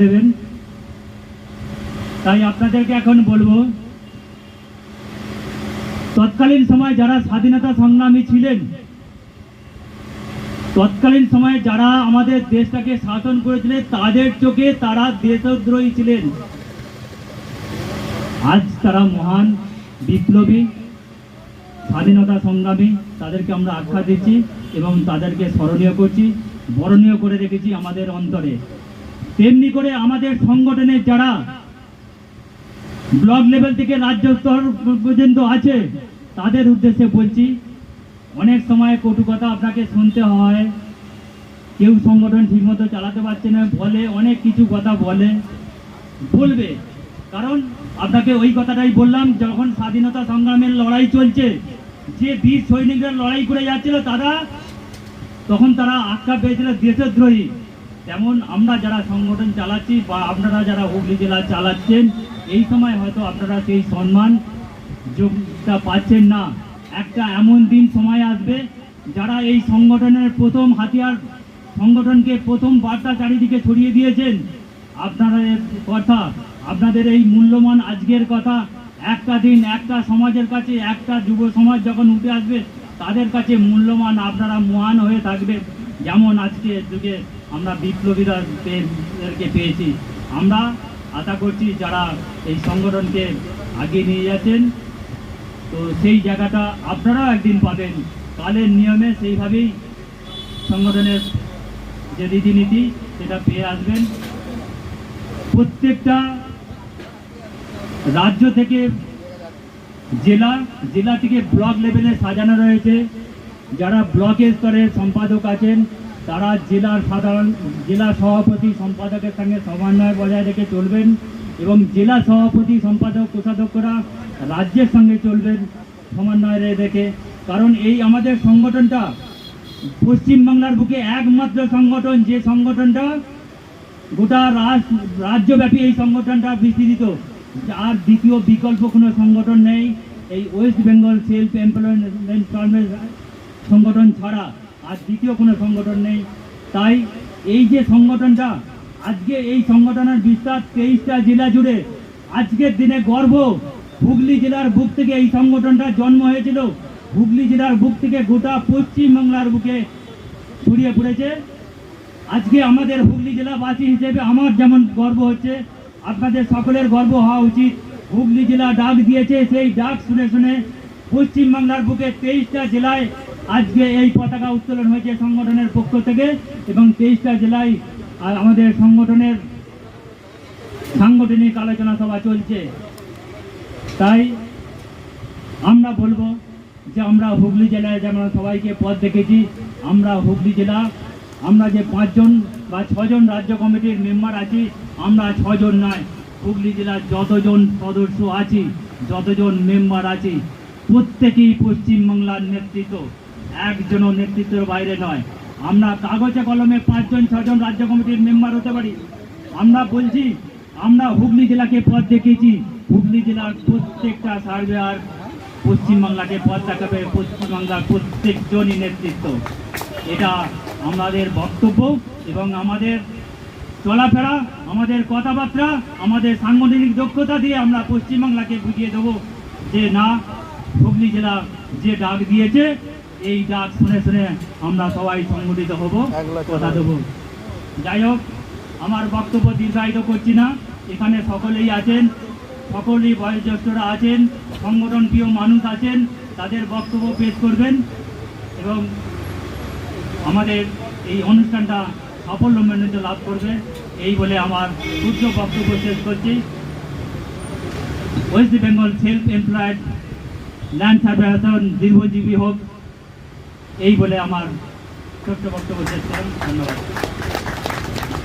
দেবেন। তাই আপনাদেরকে এখন বলব, তৎকালীন সময় যারা স্বাধীনতা সংগ্রামী ছিলেন, তৎকালীন সময়ে যারা আমাদের দেশটাকে শাসন করেছিলেন, তাদের চোখে তারা দেশদ্রোহী ছিলেন। আজ তারা মহান, বিপ্লবী, স্বাধীনতা সংগ্রামী, তাদেরকে আমরা আখ্যা দিচ্ছি এবং তাদেরকে স্মরণীয় করছি, বরণীয় করে রেখেছি আমাদের অন্তরে। তেমনি করে আমাদের সংগঠনের যারা ব্লক লেভেল থেকে রাজ্য স্তর পর্যন্ত আছে, তাদের উদ্দেশ্যে বলছি, অনেক সময় কটু কথা আপনাকে শুনতে হয়, কেউ সংগঠন ঠিকমতো চালাতে পারছে না, বলে, অনেক কিছু কথা বলে, বলবে। কারণ আপনাকে ওই কথাটাই বললাম, যখন স্বাধীনতা সংগ্রামের লড়াই চলছে, যে বীর সৈনিকরা লড়াই করে যাচ্ছিল, তারা, তখন তারা আখ্যা পেয়েছিল দেশদ্রোহী। তেমন আমরা যারা সংগঠন চালাচ্ছি বা আপনারা যারা হুগলি জেলা চালাচ্ছেন, এই সময় হয়তো আপনারা সেই সম্মান যোগটা পাচ্ছেন না। একটা এমন দিন সময় আসবে যারা এই সংগঠনের প্রথম হাতিয়ার, সংগঠনকে প্রথম বার্তা চারিদিকে ছড়িয়ে দিয়েছেন। আপনাদের কথা, আপনাদের এই মূল্যবান আজকের কথা, একটা দিন একটা সমাজের কাছে, একটা যুব সমাজ যখন উঠে আসবে, তাদের কাছে মূল্যবান, আপনারা মহান হয়ে থাকবে যেমন আজকে যুগে আমরা বিপ্লবীরা পেয়েছি। আমরা আশা করছি যারা এই সংগঠনকে আগিয়ে নিয়ে যাচ্ছেন, তো সেই জায়গাটা আপনারাও একদিন পাবেন। কালের নিয়মে সেইভাবেই সংগঠনের যে রীতিনীতি, সেটা পেয়ে আসবেন। প্রত্যেকটা রাজ্য থেকে জেলা জেলা থেকে ব্লক লেভেলে সাজানো রয়েছে। যারা ব্লকের স্তরের সম্পাদক আছেন তারা জেলার সাধারণ, জেলা সভাপতি সম্পাদকের সঙ্গে সমন্বয় বজায় রেখে চলবেন এবং জেলা সভাপতি, সম্পাদক, কোষাধ্যক্ষরা রাজ্যের সঙ্গে চলবেন সমন্বয় রেখে। কারণ এই আমাদের সংগঠনটা পশ্চিমবাংলার বুকে একমাত্র সংগঠন, যে সংগঠনটা গোটা রাজ- রাজ্যব্যাপী এই সংগঠনটা বিস্তৃত। আর দ্বিতীয় বিকল্প কোনো সংগঠন নেই। এই ওয়েস্ট বেঙ্গল সেলফ এমপ্লয়মেন্ট সংগঠন ছাড়া। আর দ্বিতীয় কোনো সংগঠন নেই। তাই এই যে সংগঠনটা, আজকে এই সংগঠনের বিস্তার তেইশটা জেলা জুড়ে আজকের দিনে গর্ব। হুগলি জেলার বুক থেকে এই সংগঠনটা জন্ম হয়েছিল। হুগলি জেলার বুক থেকে গোটা পশ্চিমবাংলার বুকে ছড়িয়ে পড়েছে। আজকে আমাদের হুগলি জেলাবাসী হিসেবে আমার যেমন গর্ব হচ্ছে, আপনাদের সকলের গর্ব হওয়া উচিত। হুগলি জেলা ডাক দিয়েছে, সেই ডাক শুনে শুনে পশ্চিমবাংলার বুকে তেইশটা জেলায় আজকে এই পতাকা উত্তোলন হয়েছে সংগঠনের পক্ষ থেকে এবং তেইশটা জেলায় আমাদের সংগঠনের সাংগঠনিক আলোচনা সভা চলছে। তাই আমরা বলব যে আমরা হুগলি জেলায় যেমন সবাইকে পথ দেখেছি, আমরা হুগলি জেলা, আমরা যে পাঁচজন বা ছজন রাজ্য কমিটির মেম্বার আছি, আমরা ছজন নয়, হুগলি জেলার যতজন সদস্য আছি, যতজন মেম্বার আছি, প্রত্যেকেই পশ্চিমবাংলার নেতৃত্ব। একজনও নেতৃত্বের বাইরে নয়। আমরা কাগজে কলমে পাঁচজন, ছজন রাজ্য কমিটির মেম্বার হতে পারি। আমরা বলছি, আমরা হুগলি জেলাকে পথ দেখিয়েছি। হুগলি জেলার প্রত্যেকটা সার্ভেয়ার পশ্চিমবাংলাকে পথ দেখাবে পশ্চিমবাংলার প্রত্যেকজনই নেতৃত্ব। এটা আমাদের বক্তব্য এবং আমাদের চলাফেরা, আমাদের কথাবার্তা, আমাদের সাংগঠনিক দক্ষতা দিয়ে আমরা পশ্চিমবাংলাকে বুঝিয়ে দেবো যে না, হুগলি জেলা যে ডাক দিয়েছে এই ডাক শুনে শুনে আমরা সবাই সংগঠিত হব কথা দেবো। যাই হোক আমার বক্তব্য দীর্ঘায়িত করছি না। এখানে সকলেই আছেন সকলেই বয়োজ্যেষ্ঠরা আছেন সংগঠন প্রিয় মানুষ আছেন তাদের বক্তব্য পেশ করবেন এবং আমাদের এই অনুষ্ঠানটা সাফল্যমণ্ডিত লাভ করবে। এই বলে আমার ক্ষুদ্র বক্তব্য শেষ করছি। West Bengal self employed land সার্ভেশন দীর্ঘজীবী হোক এই বলে আমার ছোট্ট বক্তব্য শেষ করলাম। ধন্যবাদ।